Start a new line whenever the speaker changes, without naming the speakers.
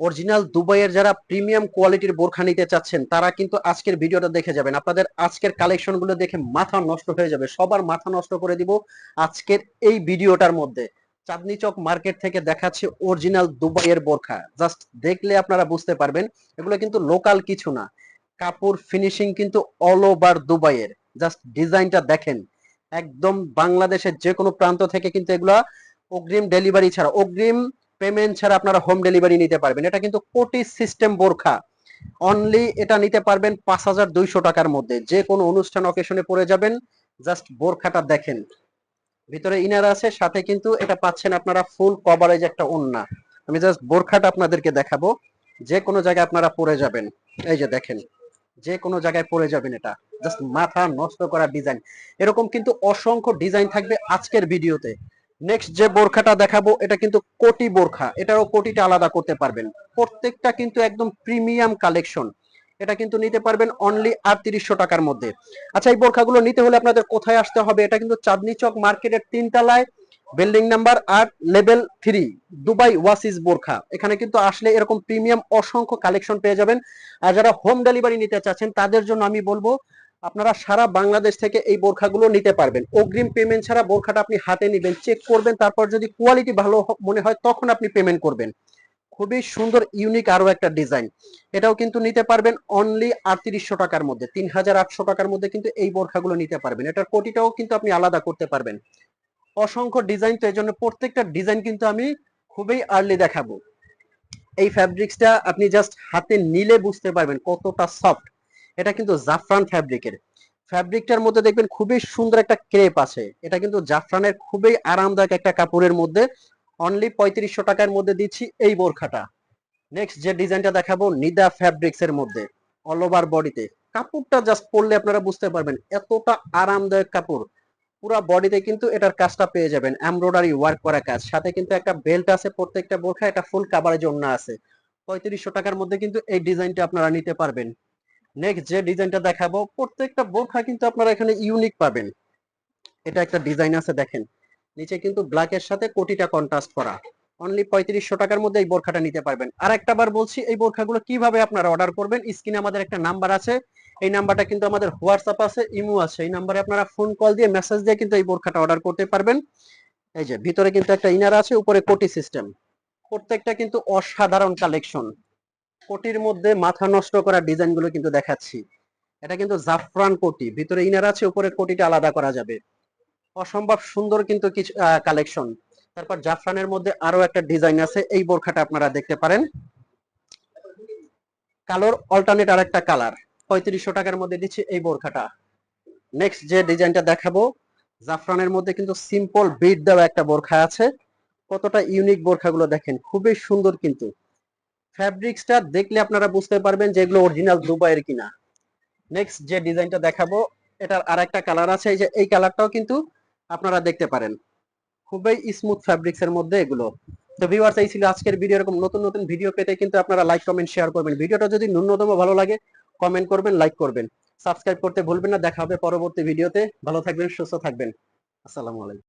Original দুবাইয়ের যারা premium কোয়ালিটির বোরখা নিতে চাচ্ছেন, তারা কিন্তু আজকের ভিডিওটা দেখে যাবেন। আপনাদের আজকের কালেকশনগুলো দেখে মাথা নষ্ট হয়ে যাবে। সবার মাথা নষ্ট করে দিব আজকের এই ভিডিওটার মধ্যে। চাঁদনি চক মার্কেট থেকে দেখাচ্ছে অরিজিনাল দুবাইয়ের বোরখা। জাস্ট দেখলে আপনারা বুঝতে পারবেন, এগুলো কিন্তু লোকাল কিছু না। কাপড় ফিনিশিং কিন্তু অল ওভার দুবাইয়ের। জাস্ট ডিজাইনটা দেখেন। একদম বাংলাদেশের যে কোনো প্রান্ত থেকে কিন্তু এগুলা অগ্রিম ডেলিভারি ছাড়া। অগ্রিম পেমেন্ট ছাড়া আপনারা হোম ডেলিভারি নিতে পারবেন। এটা কিন্তু কোটি সিস্টেম বোরখা। অনলি এটা নিতে পারবেন পাঁচ হাজার দুইশো টাকার মধ্যে। যে কোনো অনুষ্ঠান অকেশনে পড়ে যাবেন জাস্ট বোরখাটা দেখেন। ভিতরে ইনার আছে, সাথে কিন্তু এটা পাচ্ছেন আপনারা ফুল কভারেজ একটা ওন্না। আমি জাস্ট বোরখাটা আপনাদেরকে দেখাবো। যে কোনো জায়গায় আপনারা পরে যাবেন। এই যে দেখেন, যে কোনো জায়গায় পরে যাবেন এটা। জাস্ট মাথা নষ্ট করা ডিজাইন এরকম কিন্তু অসংখ্য ডিজাইন থাকবে আজকের ভিডিওতে নেক্সট যে বোরখাটা দেখাবো, এটা কিন্তু কোটি বোরখা। এটারও কোটিটা আলাদা করতে পারবেন। প্রত্যেকটা কিন্তু একদম প্রিমিয়াম কালেকশন। এটা কিন্তু নিতে পারবেন অনলি আটত্রিশশো টাকার মধ্যে। আচ্ছা এই বোরখাগুলো নিতে হলে আপনাদের কোথায় আসতে হবে? এটা কিন্তু চাঁদনি চক মার্কেটের তিনতলায়। বিল্ডিং নাম্বার আট লেভেল থ্রি দুবাই ওয়াসিস বোরখা। এখানে কিন্তু আসলে এরকম প্রিমিয়াম অসংখ্য কালেকশন পেয়ে যাবেন। আর যারা হোম ডেলিভারি নিতে চাচ্ছেন, তাদের জন্য আমি বলব আপনারা সারা বাংলাদেশ থেকে এই বোরখাগুলো নিতে পারবেন। অগ্রিম পেমেন্ট ছাড়া বোরখাটা আপনি হাতে নেবেন চেক করবেন, তারপর যদি কোয়ালিটি ভালো মনে হয় তখন আপনি পেমেন্ট করবেন। খুবই সুন্দর ইউনিক আরও একটা ডিজাইন এটাও কিন্তু নিতে পারবেন অনলি আটত্রিশশো টাকার মধ্যে তিন হাজার আটশো টাকার মধ্যে কিন্তু এই বোরখাগুলো নিতে পারবেন। এটার কোটিটাও কিন্তু আপনি আলাদা করতে পারবেন। অসংখ্য ডিজাইন তো এই জন্য প্রত্যেকটা ডিজাইন কিন্তু আমি খুবই আর্লি দেখাবো। এই ফ্যাব্রিক্সটা আপনি জাস্ট হাতে নিলে বুঝতে পারবেন কতটা সফট এটা কিন্তু জাফরান ফ্যাব্রিকের। ফ্যাব্রিকটার মধ্যে দেখবেন খুবই সুন্দর একটা ক্রেপ আছে। এটা কিন্তু জাফরানের খুবই আরামদায়ক একটা কাপড়ের মধ্যে। অনলি পঁয়ত্রিশশো টাকার মধ্যে দিচ্ছি এই বোরখাটা। নেক্সট যে ডিজাইনটা দেখাবো, নিদা ফ্যাব্রিক্স এর মধ্যে অল ওভার বডিতে কাপড়টা জাস্ট পরলে আপনারা বুঝতে পারবেন, এতটা আরামদায়ক কাপড়। পুরো বডিতে কিন্তু এটার কাজটা পেয়ে যাবেন। এমব্রয়ডারি ওয়ার্ক করা কাজ। সাথে কিন্তু একটা বেল্ট আছে প্রত্যেকটা বোরখা একটা ফুল কাভারেজ জন্য আছে। পঁয়ত্রিশশো টাকার মধ্যে কিন্তু এই ডিজাইনটা আপনারা নিতে পারবেন। নেক্সট যে ডিজাইনটা দেখাবো, প্রত্যেকটা বোরখা কিন্তু আপনারা এখানে ইউনিক পাবেন। এটা একটা ডিজাইন আছে, দেখেন। নিচে কিন্তু ব্ল্যাক এর সাথে কোটিটা কন্ট্রাস্ট করা। অনলি পঁয়ত্রিশশো টাকার মধ্যে এই বোরখাটা নিতে পারবেন। আর একটা বার বলছি, এই বোরখাগুলো কীভাবে আপনারা অর্ডার করবেন? স্ক্রিনে আমাদের একটা নাম্বার আছে। এই নাম্বারটা কিন্তু আমাদের হোয়াটসঅ্যাপ আছে, ইমো আছে। এই নাম্বারে আপনারা ফোন কল দিয়ে মেসেজ দিয়ে কিন্তু এই বোরখাটা অর্ডার করতে পারবেন। এই যে, ভিতরে কিন্তু একটা ইনার আছে, উপরে কোটি সিস্টেম প্রত্যেকটা কিন্তু অসাধারণ কালেকশন কোটির মধ্যে মাথা নষ্ট করা ডিজাইনগুলো কিন্তু দেখাচ্ছি। এটা কিন্তু জাফরান কোটি, ভিতরে ইনার আছে উপরে কোটিটা আলাদা করা যাবে। অসম্ভব সুন্দর কিন্তু কিছু কালেকশন তারপর জাফরানের মধ্যে আরও একটা ডিজাইন আছে, এই বোরখাটা আপনারা দেখতে পারেন। কালোর অল্টারনেট আর একটা কালার পঁয়ত্রিশশো টাকার মধ্যে দিচ্ছি এই বোরখাটা। নেক্সট যে ডিজাইনটা দেখাবো, জাফরানের মধ্যে কিন্তু সিম্পল বিট দেওয়া একটা বোরখা আছে। কতটা ইউনিক বোরখাগুলো দেখেন, খুবই সুন্দর কিন্তু। ফ্যাব্রিক্সটা দেখলে আপনারা বুঝতে পারবেন যে এগুলো অরিজিনাল দুবাইয়ের কিনা। নেক্সট যে ডিজাইনটা দেখাবো, এটার আর একটা কালার আছে, এই যে, এই কালারটাও কিন্তু আপনারা দেখতে পারেন। খুবই স্মুথ ফ্যাব্রিক্স এর মধ্যে এগুলো। তো ভিউয়ার্স এই ছিল আজকের ভিডিও এরকম নতুন নতুন ভিডিও পেতে কিন্তু আপনারা লাইক কমেন্ট শেয়ার করবেন। ভিডিওটা যদি ন্যূনতম ভালো লাগে কমেন্ট করবেন লাইক করবেন। সাবস্ক্রাইব করতে ভুলবেন না। দেখা হবে পরবর্তী ভিডিওতে ভালো থাকবেন, সুস্থ থাকবেন। আসসালামু আলাইকুম।